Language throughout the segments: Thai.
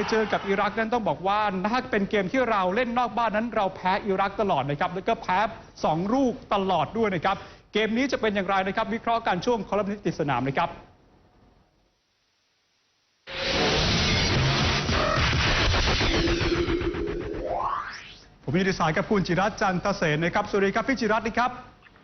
ยเจอกับอิรักนั้นต้องบอกว่าถ้าเป็นเกมที่เราเล่นนอกบ้านนั้น เราแพ้อิรักตลอดนะครับแล้วก็แพ้สองลูกตลอดด้วยนะครับ เกมนี้จะเป็นอย่างไรนะครับ วิเคราะห์กันช่วงคอลัมนิสต์ติดสนามนะครับผมมีดีสายกับคุณจิรัตจันทเสนนะครับสวัสดีครับพี่จิรัตนะครับ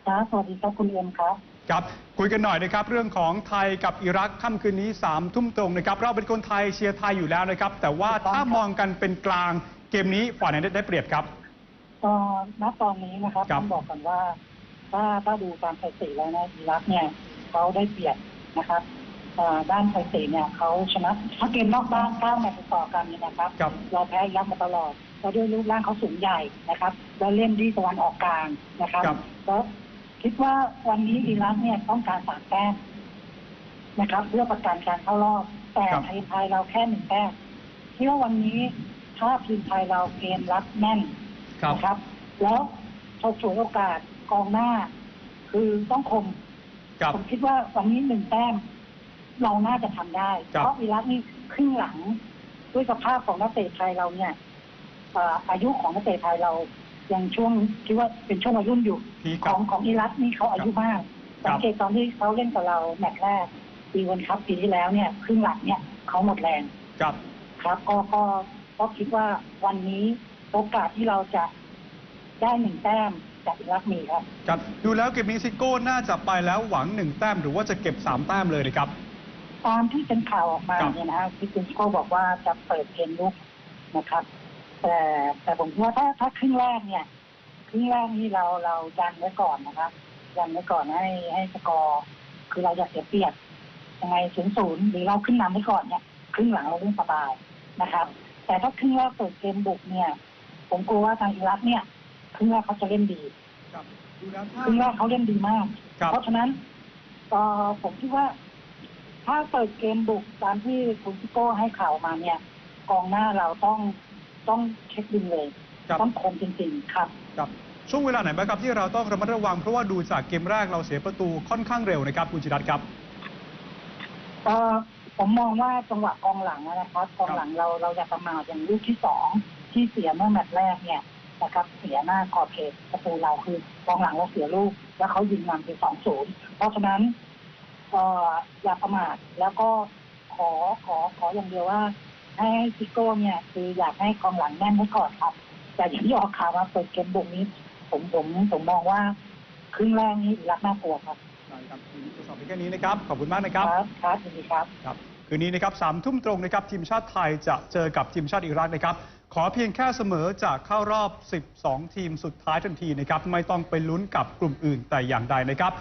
ครับสวัสดีครับคุณเอ็มครับ ครับ คุยกันหน่อยนะครับ เรื่องของไทยกับอิรักค่ำคืนนี้3ามทุ่มตรงนะครับ เราเป็นคนไทยเชียร์ไทยอยู่แล้วนะครับ แต่ว่าถูกต้องถ้าครับมองกันเป็นกลางเกมนี้ฝ่ายไหนได้ได้เปรียบครับก็ณตอนนี้นะครับครับต้องบอกกันว่า ถ้าถ้าดูตามสถิติแล้วนะอิรักเนี่ยเขาได้เปรียบนะครับเอ่อด้านสถิติเนี่ยเขาชนะถ้าเกมนอกบ้านเก้าแมตช์ติดต่อกันเนี่ยนะครับครับเราแพ้อิรักมาตลอดแล้วด้วยรูปร่างเขาสูงใหญ่นะครับ แล้วเล่นที่ตะวันออกกลางนะครับครับแล้ว คิดว่าวันนี้อิรักเนี่ยต้องการสามแต้มนะครับ เพื่อประกันการเข้ารอบ แต่ครับไทยไทยเราแค่หนึ่งแต้มคิดว่าวันนี้ถ้าทีมไทยเราเกมรับแน่นครับนะครับ แล้วฉกฉวยโอกาสกองหน้า คือต้องคมครับผมคิดว่าวันนี้หนึ่งแต้ม เราน่าจะทำได้ครับเพราะอิรักนี่ครึ่งหลัง ด้วยสภาพของนักเตะไทยเราเนี่ยเอ่ออายุของนักเตะไทยเรา ยังช่วงคิดว่าเป็นช่วงวัยรุ่นอยู่ พีคขครัอบ งของอิรักนี่เขาอายุมากครับ สังเกตตอนที่เขาเล่นกับเราแมตช์แรกปีวันคัพปีที่แล้วเนี่ยครึ่งหลังเนี่ยเขาหมดแรง ครับ ครับก็ก็ก็คิดว่าวันนี้โอกาสที่เราจะได้หนึ่งแต้มจากอิรักมีครับ ครับ ดูแล้วเกมนี้ซิโก้น่าจะไปแล้วหวังหนึ่งแต้มหรือว่าจะเก็บสามแต้มเลยนะครับ ตามที่เป็นข่าวออกมาครับ เนี่ยนะฮะที่คุณโก้บอกว่าจะเปิดเกมลุกนะครับ แต่แต่ผมคิดว่าถ้าถ้าครึ่งแรกเนี่ยครึ่งแรกนี่เราเรายันไว้ก่อนนะครับยันไว้ก่อนให้ให้สกอร์คือเราอยากเสียเปรียบยังไงศูนย์ศูนย์หรือเราขึ้นนำไว้ก่อนเนี่ยครึ่งหลังเราเล่นสบายนะครับ แต่ถ้าครึ่งแรกเปิดเกมบุกเนี่ย ผมกลัวว่าทางอิรักเนี่ยครึ่งแรกเขาจะเล่นดีครับดูแล้วถ้าครึ่งแรกเขาเล่นดีมากครับเพราะฉะนั้นเอ่อผมคิดว่า ถ้าเปิดเกมบุกตามที่คุณซิโก้ให้ข่าวมาเนี่ย กองหน้าเราต้อง ต้องเช็คดินเลย ครับ ต้องคมจริงๆครับ ครับช่วงเวลาไหนบ้างครับที่เราต้องระมัดระวังเพราะว่าดูจากเกมแรกเราเสียประตูค่อนข้างเร็วนะครับคุณจิรัตน์ครับ เอ่อผมมองว่าจังหวะกองหลังนะครับกองหลังเราเราอย่าประมาทอย่างลูกที่สองที่เสียเมื่อแมตช์แรกเนี่ยนะครับเสียหน้าขอบเขตประตูเราคือกองหลังเราเสียลูก แล้วเขายิงนำไปสองศูนย์เพราะฉะนั้นเอ่ออย่าประมาทแล้วก็ขอขอขออย่างเดียวว่า ให้ซิโก้เนี่ยคืออยากให้กองหลังแน่นไว้ก่อนครับ แต่อย่างที่ออกข่าวมาเปิดเกมบุกนี้ ผมผมผมมองว่าครึ่งแรกนี้อิรักน่ากลัวครับได้ครับคืนนี้ตรวจสอบเพียงแค่นี้นะครับ ขอบคุณมากนะครับ ครับครับยินดีครับครับคืนนี้นะครับสามทุ่มตรงนะครับทีมชาติไทยจะเจอกับทีมชาติอิรักนะครับ ขอเพียงแค่เสมอจากเข้ารอบ 12 ทีมสุดท้ายทันทีนะครับ ไม่ต้องไปลุ้นกับกลุ่มอื่นแต่อย่างใดนะครับ